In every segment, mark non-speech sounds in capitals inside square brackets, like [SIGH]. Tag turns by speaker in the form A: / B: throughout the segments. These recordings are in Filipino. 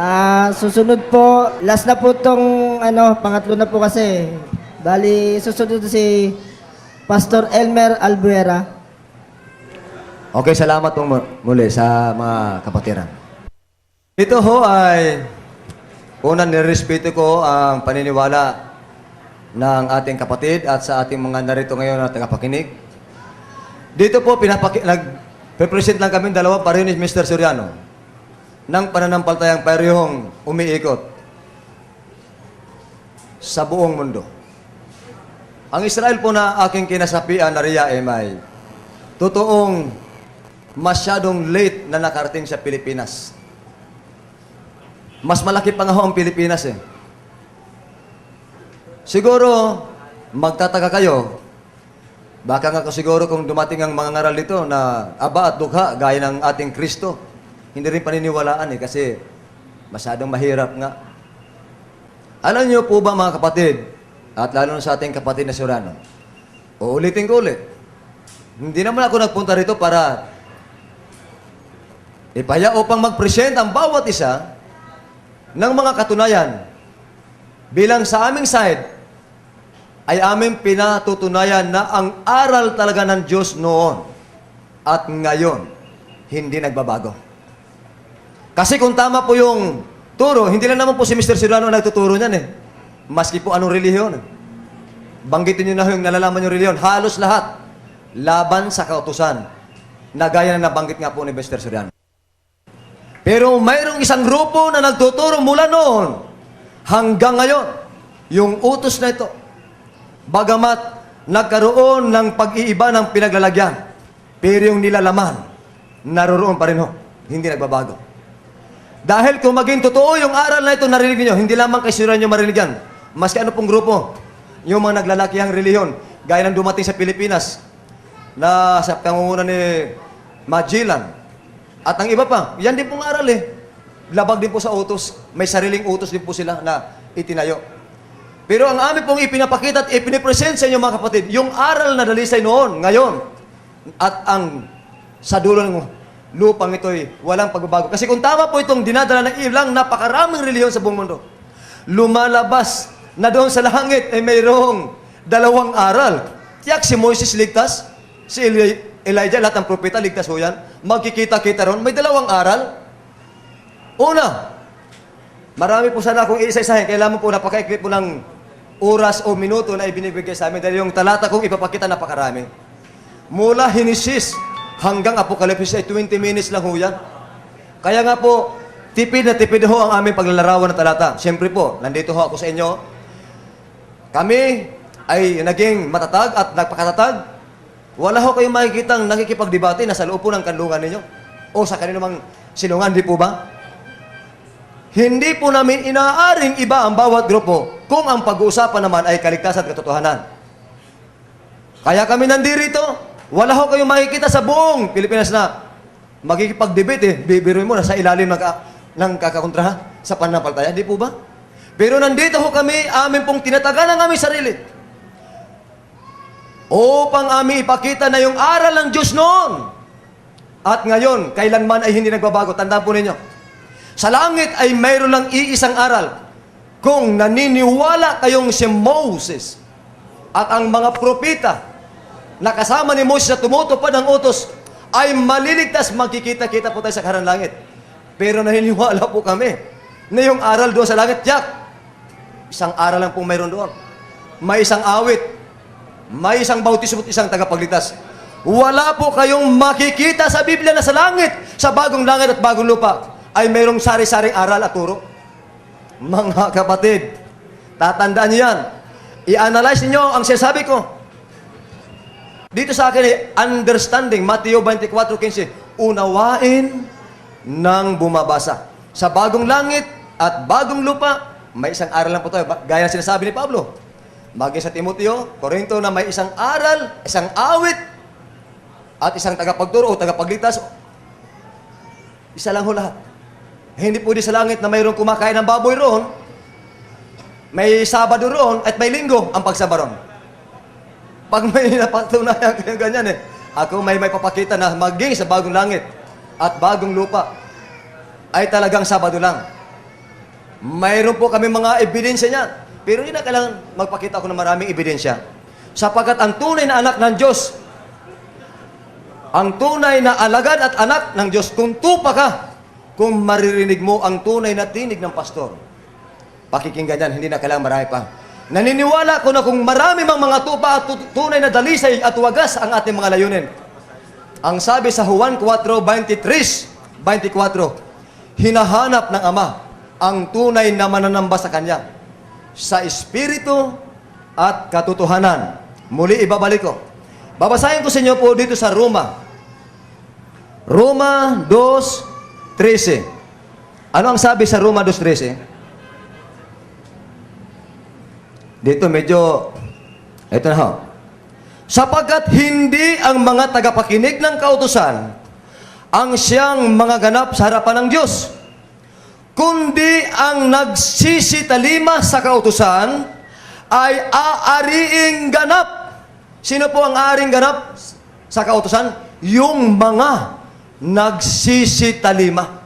A: Ah, susunod po, last na po tong ano, pangatlo na po kasi. Bali, susunod si Pastor Elmer Albuera.
B: Okay, salamat po mu- muli sa mga kapatiran. Ito ho ay unang nirespeto ko ang paniniwala ng ating kapatid at sa ating mga narito ngayon na tagapakinig. Dito po, pinapaki- nag-represent lang kami dalawa pareho ni Mr. Soriano ng pananampalatayang parehong umiikot sa buong mundo. Ang Israel po na aking kinasapian na riya ay totoong masyadong late na nakarating sa Pilipinas. Mas malaki pa nga ho ang Pilipinas eh. Siguro, magtataka kayo, baka nga siguro kung dumating ang mga ngaral dito na aba at dukha, gaya ng ating Kristo, hindi rin paniniwalaan eh, kasi masyadong mahirap nga. Alam niyo po ba mga kapatid, at lalo na sa ating kapatid na Surano, uulitin ko ulit, hindi naman ako nagpunta rito para ipaya upang mag-present ang bawat isa ng mga katunayan. Bilang sa aming side, ay aming pinatutunayan na ang aral talaga ng Diyos noon at ngayon, hindi nagbabago. Kasi kung tama po yung turo, hindi lang naman po si Mr. Sirano nagtuturo niyan eh. Maski po anong relihiyon. Banggitin niyo na yung nalalaman yung relihiyon. Halos lahat laban sa kautusan na gaya na nabanggit nga po ni Mr. Soriano. Pero mayroong isang grupo na nagtuturo mula noon hanggang ngayon, yung utos na ito. Bagamat nagkaroon ng pag-iiba ng pinaglalagyan, pero yung nilalaman, naroroon pa rin ho. Hindi nagbabago. Dahil kung maging totoo yung aral na ito narinig niyo, hindi lamang kay Sir nyo marinig yan. Maski ano pong grupo, yung mga naglalakihang reliyon, gaya ng dumating sa Pilipinas, na sa pangunguna ni Magellan. At ang iba pa, yan din pong aral eh. Labag din po sa utos. May sariling utos din po sila na itinayo. Pero ang amin pong ipinapakita at ipinipresent sa inyo mga kapatid, yung aral na dalisay noon, ngayon, at ang sa dulo ng lupang ito'y walang pagbabago. Kasi kung tama po itong dinadala ng ilang napakaraming reliyon sa buong mundo, lumalabas na doon sa langit ay mayroong dalawang aral. Tiyak si Moises ligtas, si Eli- Elijah, lahat ng propeta ligtas ho yan. Magkikita-kita ron, may dalawang aral. Una, marami po sana akong iisa-isahin. Kailangan po napaka-equip po ng oras o minuto na ibinibigay sa amin dahil yung talata kong ipapakita napakarami. Mula Hinesis hanggang Apocalypse ay 20 minutes lang ho yan. Kaya nga po, tipid na tipid ho ang aming paglalarawan ng talata. Siyempre po, nandito ho ako sa inyo. Kami ay naging matatag at nagpakatatag. Wala ho kayong makikitang nakikipagdebate na sa loob po ng kanlungan ninyo. O sa kaninumang silungan, di po ba? Hindi po namin inaaring iba ang bawat grupo kung ang pag-uusapan naman ay kaligtasan at katotohanan. Kaya kami nandirito, wala ho kayong makikita sa buong Pilipinas na magkikipag-debate eh. Bibiruin mo na sa ilalim ng, ka, ng kakakontraha sa pananampalataya. Hindi po ba? Pero nandito ho kami, amin pong tinatagan ang aming sarili. Upang amin ipakita na yung aral ng Diyos noon. At ngayon, kailanman ay hindi nagbabago. Tandaan po ninyo. Sa langit ay mayroon lang iisang aral. Kung naniniwala kayong si Moses at ang mga propita na kasama ni Moses na tumutupad ng utos ay maliligtas, magkikita-kita po tayo sa karang langit. Pero naniniwala po kami na yung aral doon sa langit, Jack, isang aral lang po mayroon doon. May isang awit, may isang bautismo at isang tagapagligtas. Wala po kayong makikita sa Biblia na sa langit, sa bagong langit at bagong lupa, ay mayroong sari-saring aral at turo. Mga kapatid, tatandaan niyo yan. I-analyze niyo ang sinasabi ko. Dito sa akin, eh, understanding, Mateo 24:15, unawain ng bumabasa. Sa bagong langit at bagong lupa, may isang aral lang po tayo. Gaya ng sinasabi ni Pablo. Maging sa Timoteo, Korinto na may isang aral, isang awit, at isang tagapagturo o tagapagligtas. Isa lang ho lahat. Hindi pwede sa langit na mayroong kumakain ng baboy roon, may Sabado roon, at may Linggo ang pagsaba roon. Pag may napatunayan ganyan eh, ako may may papakita na maging sa bagong langit at bagong lupa ay talagang Sabado lang. Mayroon po kami mga ebidensya niya. Pero hindi na kailangan magpakita ako ng maraming ebidensya. Sapagkat ang tunay na anak ng Diyos, ang tunay na alagad at anak ng Diyos, kung tupa ka, kung maririnig mo ang tunay na tinig ng pastor, pakikinggan yan, hindi na kailangan marami pa. Naniniwala ko na kung marami mang mga tupa at tu- tunay na dalisay at wagas ang ating mga layunin. Ang sabi sa Juan 4.23, 24, hinahanap ng Ama ang tunay na mananamba sa Kanya sa Espiritu at katotohanan. Muli ibabalik ko. Babasahin ko sa inyo po dito sa Roma. Roma 2.13. Ano ang sabi sa Roma 2.13? Dito medyo, ito na ho. Sapagkat hindi ang mga tagapakinig ng kautusan ang siyang mga ganap sa harapan ng Diyos, kundi ang nagsisitalima sa kautusan ay aariing ganap. Sino po ang aaring ganap sa kautusan? Yung mga nagsisitalima.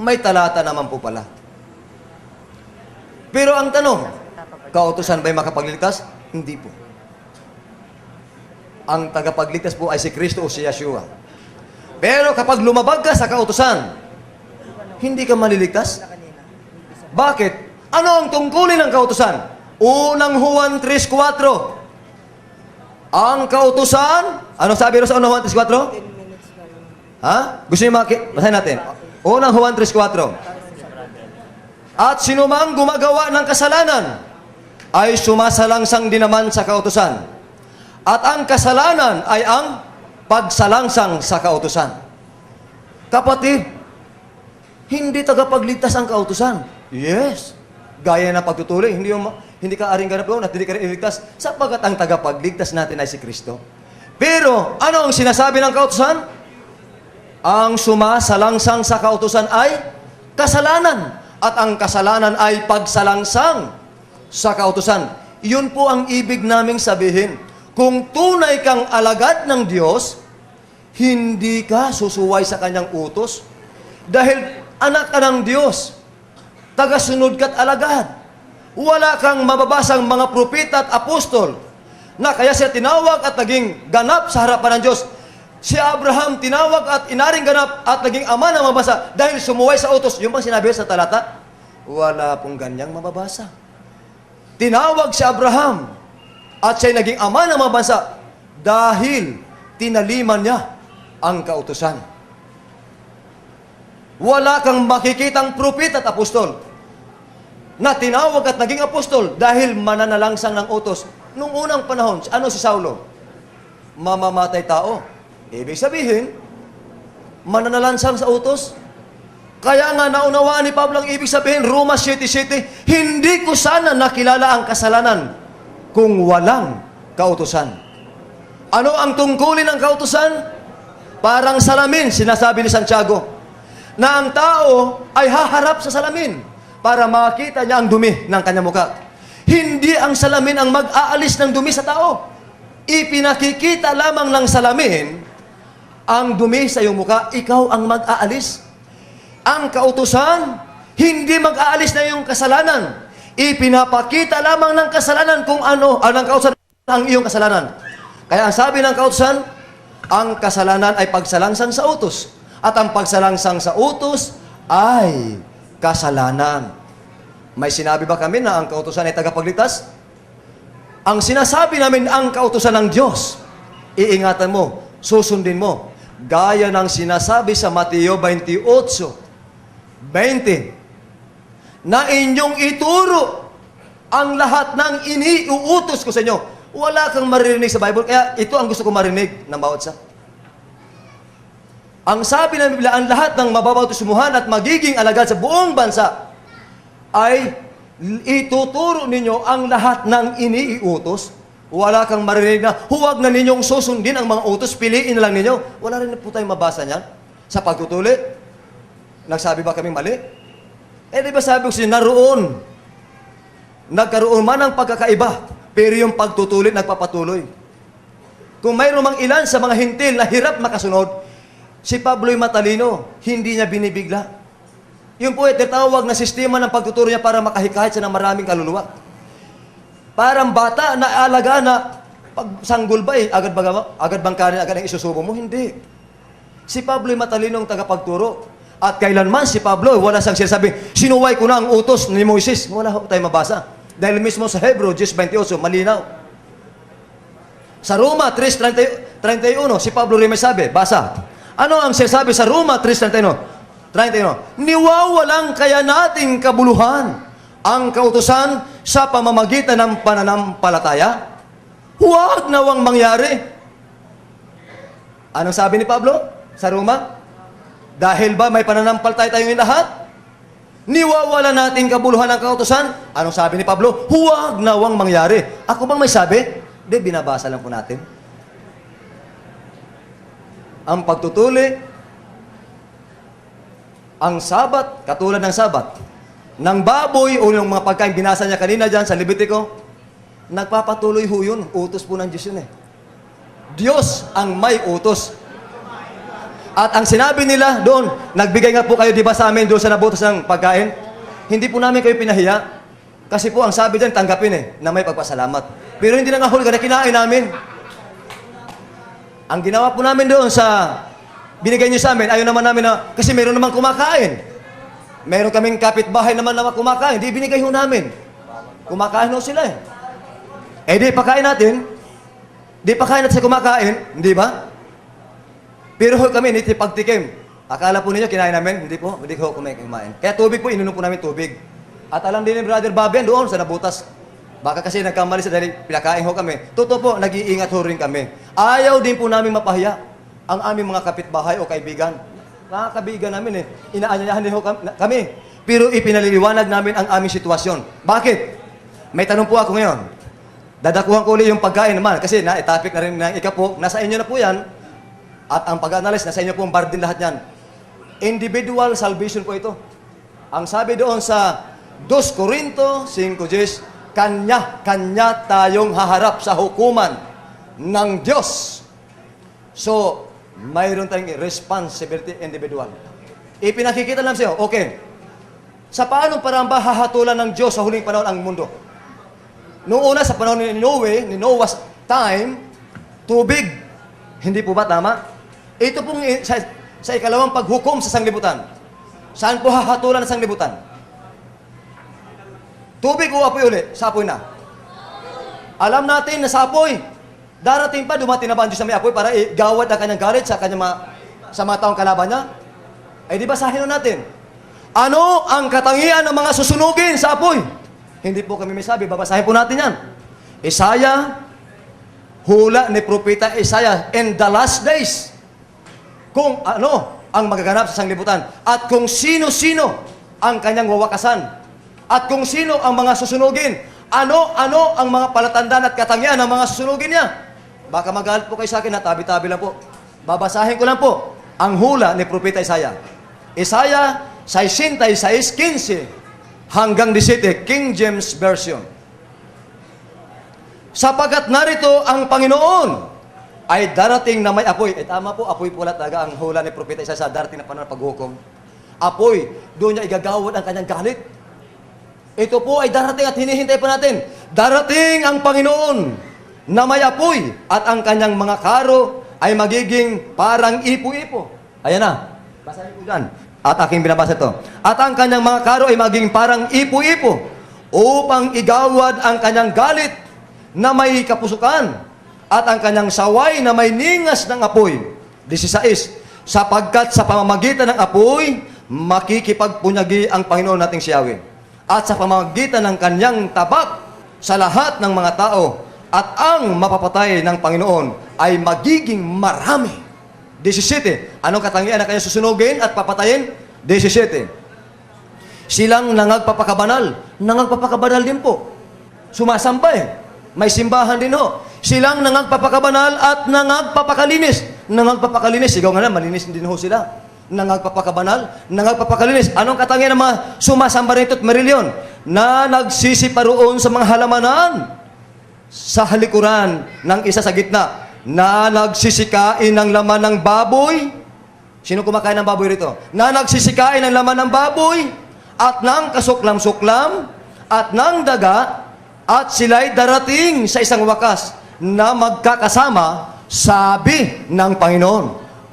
B: May talata naman po pala. Pero ang tanong, kautusan ba'y makapagliligtas? Hindi po. Ang tagapagligtas po ay si Kristo o si Yeshua. Pero kapag lumabag ka sa kautusan, hindi ka maliligtas? Bakit? Ano ang tungkulin ng kautusan? Unang Juan 3.4 Ang kautusan, ano sabi ro sa unang Juan 3.4? Ha? Gusto niyo maki... Basahin natin. Unang Juan 3.4 At sinumang gumagawa ng kasalanan ay sumasalangsang din naman sa kautusan. At ang kasalanan ay ang pagsalangsang sa kautusan. Kapatid, hindi tagapagligtas ang kautusan. Yes. Gaya ng pagtutuloy, hindi, yung, hindi ka aring ganap doon at hindi ka rin iligtas sapagkat ang tagapagligtas natin ay si Kristo. Pero, ano ang sinasabi ng kautusan? Ang sumasalangsang sa kautusan ay kasalanan. At ang kasalanan ay pagsalangsang sa kautusan. Yun po ang ibig naming sabihin. Kung tunay kang alagad ng Diyos, hindi ka susuway sa kanyang utos. Dahil anak ka ng Diyos, tagasunod ka't alagad. Wala kang mababasang mga propeta at apostol na kaya siya tinawag at naging ganap sa harapan ng Diyos. Si Abraham tinawag at inaring ganap at naging ama ng mabasa dahil sumuway sa utos. Yung bang sinabi sa talata? Wala pong ganyang mababasa. Tinawag si Abraham at siya'y naging ama ng mga bansa dahil tinaliman niya ang kautusan. Wala kang makikitang propet at apostol na tinawag at naging apostol dahil mananalangsang ng utos. Nung unang panahon, ano si Saulo? Mamamatay tao. Ibig sabihin, mananalansang sa utos. Kaya nga naunawaan ni Pablo ang ibig sabihin, Roma 7.7, hindi ko sana nakilala ang kasalanan kung walang kautusan. Ano ang tungkulin ng kautusan? Parang salamin, sinasabi ni Santiago, na ang tao ay haharap sa salamin para makita niya ang dumi ng kanyang muka. Hindi ang salamin ang mag-aalis ng dumi sa tao. Ipinakikita lamang ng salamin ang dumi sa iyong muka, ikaw ang mag-aalis. Ang kautusan, hindi mag-aalis na iyong kasalanan. Ipinapakita lamang ng kasalanan kung ano, ng kautusan ang iyong kasalanan. Kaya ang sabi ng kautusan, ang kasalanan ay pagsalangsang sa utos. At ang pagsalangsang sa utos ay kasalanan. May sinabi ba kami na ang kautusan ay tagapagligtas? Ang sinasabi namin ang kautusan ng Diyos, iingatan mo, susundin mo. Gaya ng sinasabi sa Mateo 28, 20, na inyong ituro ang lahat ng iniuutos ko sa inyo. Wala kang maririnig sa Bible, kaya ito ang gusto ko marinig ng bawat isa. Ang sabi ng Biblia, ang lahat ng mababautismuhan at magiging alagad sa buong bansa ay ituturo ninyo ang lahat ng iniiutos. Wala kang marinig na, huwag na ninyong susundin ang mga utos, piliin na lang ninyo. Wala rin po tayong mabasa niyan. Sa pagtutulit, nagsabi ba kami mali? Eh, di ba sabi ko siya, naroon. Nagkaroon man ng pagkakaiba, pero yung pagtutulit nagpapatuloy. Kung mayroon mang ilan sa mga hintil na hirap makasunod, si Pablo'y matalino, hindi niya binibigla. Yun po ay tinatawag na sistema ng pagtuturo niya para makahikayat siya ng maraming kaluluwa. Parang bata na alaga na pag sanggol ba eh, agad, ba, agad bang kanin, agad ang isusubo mo? Hindi. Si Pablo ay matalinong tagapagturo. At kailanman si Pablo, wala siyang sinasabi, sinuway ko na ang utos ni Moises. Wala ho tayo mabasa. Dahil mismo sa Hebrew, 10.28, malinaw. Sa Roma 3.31, si Pablo rin may sabi, basa. Ano ang sinasabi sa Roma 3.31? 31. Niwawalang kaya nating kabuluhan ang kautusan sa pamamagitan ng pananampalataya? Huwag nawang mangyari. Anong sabi ni Pablo sa Roma? Dahil ba may pananampalataya tayong lahat? Niwawala nating kabuluhan ng kautusan? Anong sabi ni Pablo? Huwag nawang mangyari. Ako bang may sabi? Hindi, binabasa lang po natin. Ang pagtutuli, ang sabat, katulad ng sabat, ng baboy o yung mga pagkain binasa niya kanina dyan sa Levitico, nagpapatuloy ho yun. Utos po ng Diyos yun eh. Diyos ang may utos. At ang sinabi nila doon, nagbigay nga po kayo di ba sa amin doon sa nabutas ng pagkain? Hindi po namin kayo pinahiya. Kasi po ang sabi dyan, tanggapin eh, na may pagpasalamat. Pero hindi na nga huli ka na kinain namin. Ang ginawa po namin doon sa binigay niyo sa amin, ayaw naman namin na, kasi meron naman kumakain. Meron kaming kapitbahay naman na kumakain, di binigay ho namin. Kumakain ho sila eh. Eh di pakain natin, di pakain natin sa kumakain, hindi ba? Pero ho kami, hindi pagtikim. Akala po ninyo, kinain namin, hindi po, hindi ko kumain. kumain. Kaya tubig po, ininom po namin tubig. At alam din ni Brother Bobby doon sa nabutas. Baka kasi nagkamali sa dahil pinakain ho kami. Totoo po, nag-iingat ho rin kami. Ayaw din po namin mapahiya ang aming mga kapitbahay o kaibigan. Mga kaibigan namin eh, inaanyayahan din ho kami. Pero ipinaliliwanag namin ang aming sitwasyon. Bakit? May tanong po ako ngayon. Dadakuhan ko ulit yung pagkain naman kasi na topic na rin ng ikapo. Nasa inyo na po yan. At ang pag-analyze, nasa inyo po ang bardin lahat yan. Individual salvation po ito. Ang sabi doon sa 2 Corinto 5.10, Kanya-kanya tayong haharap sa hukuman ng Diyos. So, mayroon tayong responsibility individual. Ipinakikita lang sa'yo, okay, sa paanong parang ba hahatulan ng Diyos sa huling panahon ang mundo? Noong una, sa panahon ni Noe, ni Noah's time, tubig. Hindi po ba tama? Ito pong sa, sa ikalawang paghukom sa sanglibutan. Saan po hahatulan ng sanglibutan? Tubig o apoy ulit? Sa apoy na. Alam natin na sa apoy. Darating pa, dumating na ba ang Diyos na may apoy para igawad ang kanyang galit sa kanyang mga, sa mga taong kalaban niya? Ay di ba sahin natin? Ano ang katangian ng mga susunugin sa apoy? Hindi po kami may sabi, babasahin po natin yan. Isaiah, hula ni Propeta Isaiah, in the last days, kung ano ang magaganap sa sanglibutan at kung sino-sino ang kanyang wawakasan at kung sino ang mga susunugin, ano-ano ang mga palatandaan at katangian ng mga susunugin niya. Baka magalit po kayo sa akin na tabi-tabi lang po. Babasahin ko lang po ang hula ni Propeta Isaiah. Isaiah 66, 15 hanggang 17, King James Version. Sapagkat narito ang Panginoon ay darating na may apoy. Eh tama po, apoy pula talaga ang hula ni Propeta Isa sa darating na panahon ng paghukom. Apoy, doon niya igagawad ang kanyang galit. Ito po ay darating at hinihintay pa natin. Darating ang Panginoon na may apoy at ang kanyang mga karo ay magiging parang ipo-ipo. Ayan na. Basahin ko dyan. At aking binabasa ito. At ang kanyang mga karo ay magiging parang ipo-ipo upang igawad ang kanyang galit na may kapusukan at ang kanyang saway na may ningas ng apoy. 16. Sapagkat sa pamamagitan ng apoy, makikipagpunyagi ang Panginoon nating si Yahweh. At sa pamamagitan ng kanyang tabak sa lahat ng mga tao at ang mapapatay ng Panginoon ay magiging marami. 17. Anong katangian na kanya susunugin at papatayin? 17. Silang nangagpapakabanal. Nangagpapakabanal din po. Sumasambay. May simbahan din ho. Silang nangagpapakabanal at nangagpapakalinis. Nangagpapakalinis. Sigaw nga na, malinis din ho sila. Nangagpapakabanal, nangagpapakalinis. Anong katangian ng mga sumasamba rito at marilyon? Na nagsisiparoon sa mga halamanan sa halikuran ng isa sa gitna na nagsisikain ng laman ng baboy Sino kumakain ng baboy rito? Na nagsisikain ng laman ng baboy at ng kasuklam-suklam at ng daga at sila'y darating sa isang wakas na magkakasama sabi ng Panginoon.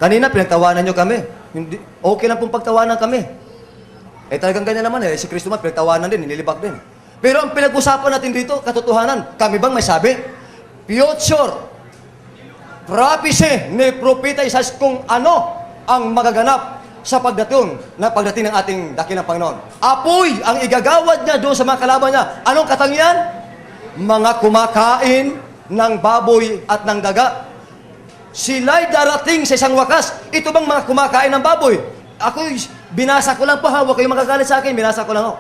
B: Kanina pinagtawanan nyo kami. Hindi, okay lang pong pagtawanan kami. Eh talagang ganyan naman eh. Si Kristo man pinagtawanan din, nililibak din. Pero ang pinag-usapan natin dito, katotohanan, kami bang may sabi? Future, prophecy ni Propeta Isaiah kung ano ang magaganap sa pagdating na pagdating ng ating dakilang Panginoon. Apoy ang igagawad niya doon sa mga kalaban niya. Anong katangian? Mga kumakain ng baboy at ng daga. Sila'y darating sa isang wakas. Ito bang mga kumakain ng baboy? Ako, binasa ko lang po ha. Huwag kayong magagalit sa akin. Binasa ko lang ho.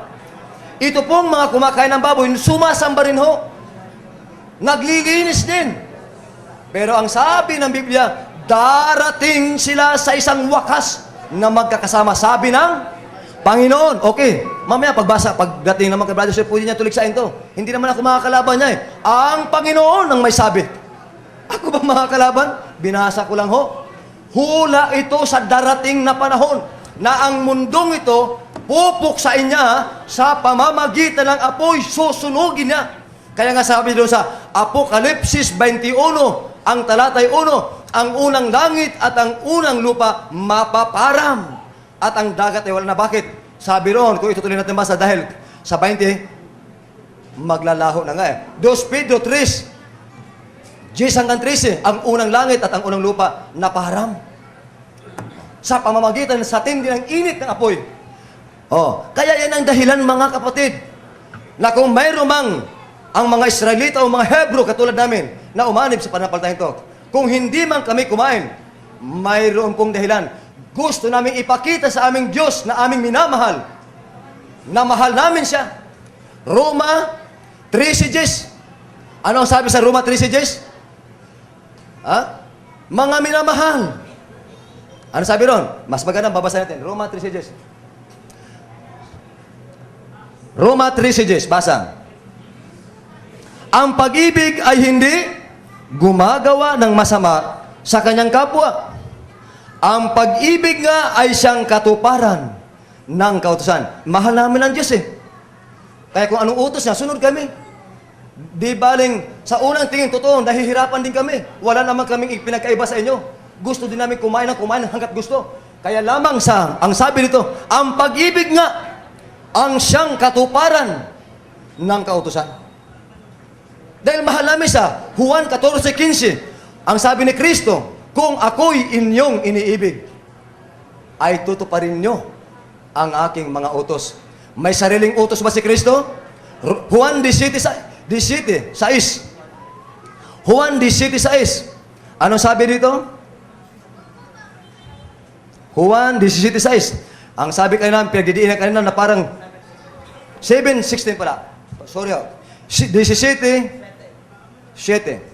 B: Ito pong mga kumakain ng baboy, sumasamba rin ho. Naglilinis din. Pero ang sabi ng Biblia, darating sila sa isang wakas na magkakasama. Sabi ng Panginoon. Okay, mamaya pagbasa, pagdating naman kay Brother Sir, pwede niya tuliksain to. Hindi naman ako makakalaban niya eh. Ang Panginoon ang may sabi. [LAUGHS] Ako ba makakalaban? Binasa ko lang ho. Hula ito sa darating na panahon na ang mundong ito pupuksain niya sa pamamagitan ng apoy, susunugin niya. Kaya nga sabi doon sa Apokalipsis 21, ang talatay 1, ang unang langit at ang unang lupa mapaparam. At ang dagat ay wala na. Bakit? Sabi roon, kung itutuloy natin basa dahil sa 20, maglalaho na nga eh. 2 Pedro 3, 10 hanggang 13, ang unang langit at ang unang lupa napaharam. Sa pamamagitan sa tindi ng init ng apoy. Oh, kaya yan ang dahilan mga kapatid na kung mayroon mang ang mga Israelita o mga Hebro katulad namin na umanib sa panapaltayan ito, kung hindi man kami kumain, mayroon pong dahilan. Gusto namin ipakita sa aming Diyos na aming minamahal, na mahal namin siya. Roma 3 sages. Ano ang sabi sa Roma 3 sages? Ha? Mga minamahal. Ano sabi ron? Mas maganda, babasa natin. Roma 3 sages. Roma 3 sages, basa. Ang pag-ibig ay hindi gumagawa ng masama sa kanyang kapwa. Ang pag-ibig nga ay siyang katuparan ng kautusan. Mahal namin ang Diyos eh. Kaya kung anong utos niya, sunod kami. Di baling sa unang tingin, totoo, nahihirapan din kami. Wala naman kaming ipinagkaiba sa inyo. Gusto din namin kumain ng kumain hanggat gusto. Kaya lamang sa, ang sabi nito, ang pag-ibig nga, ang siyang katuparan ng kautusan. Dahil mahal namin sa Juan 14.15, ang sabi ni Kristo, kung ako'y inyong iniibig, ay tutuparin nyo ang aking mga utos. May sariling utos ba si Kristo? Juan 17, 17, 6. Juan 17.6. Anong sabi dito? Juan 17.6. Ang sabi namin, pinagdidiinan kanina na parang 7.16 pala. Sorry oh. Si- 17, 7.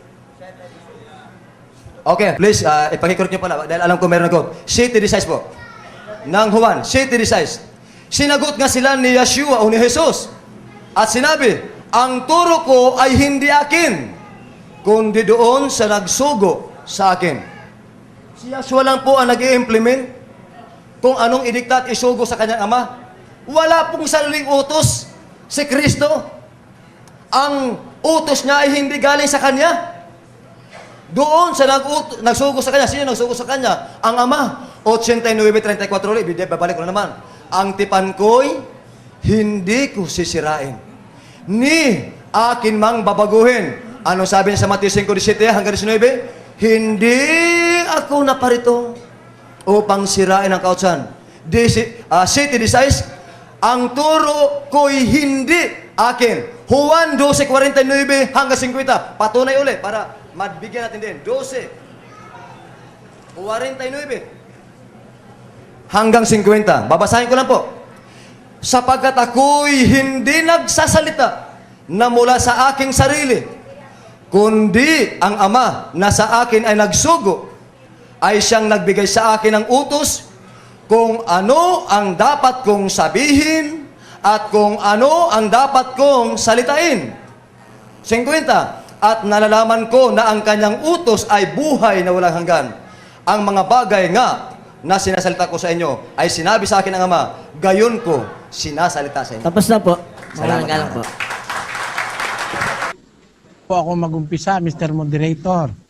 B: Okay, please, uh, ipakikot nyo pala dahil alam ko meron ako. City size po. Nang Juan, city size. Sinagot nga sila ni Yeshua o ni Jesus. At sinabi, ang turo ko ay hindi akin, kundi doon sa nagsugo sa akin. Si Yeshua lang po ang nag implement kung anong idikta at isugo sa kanyang ama. Wala pong sariling utos si Kristo. Ang utos niya ay hindi galing sa kanya. Doon sa nag nagsugo sa kanya, sino nagsugo sa kanya? Ang ama. 89.34 ulit, babalik ko na naman. Ang tipan ko'y hindi ko sisirain. Ni akin mang babaguhin. Ano sabi niya sa Matthew 5.17 hanggang 19? Hindi ako naparito upang sirain ang kautsan. Disi, uh, city decides, ang turo ko'y hindi akin. Juan 12.49 hanggang 50. Patunay ulit para mabigyan natin din. 12. 49 hanggang 50. Babasahin ko lang po. Sapagkat ako'y hindi nagsasalita na mula sa aking sarili, kundi ang Ama na sa akin ay nagsugo, ay siyang nagbigay sa akin ng utos kung ano ang dapat kong sabihin at kung ano ang dapat kong salitain. 50. At nalalaman ko na ang kanyang utos ay buhay na walang hanggan. Ang mga bagay nga na sinasalita ko sa inyo ay sinabi sa akin ng Ama, gayon ko sinasalita sa inyo.
A: Tapos na po.
B: Salamat.
A: Galang po.
C: po ako magumpisa, Mr. Moderator.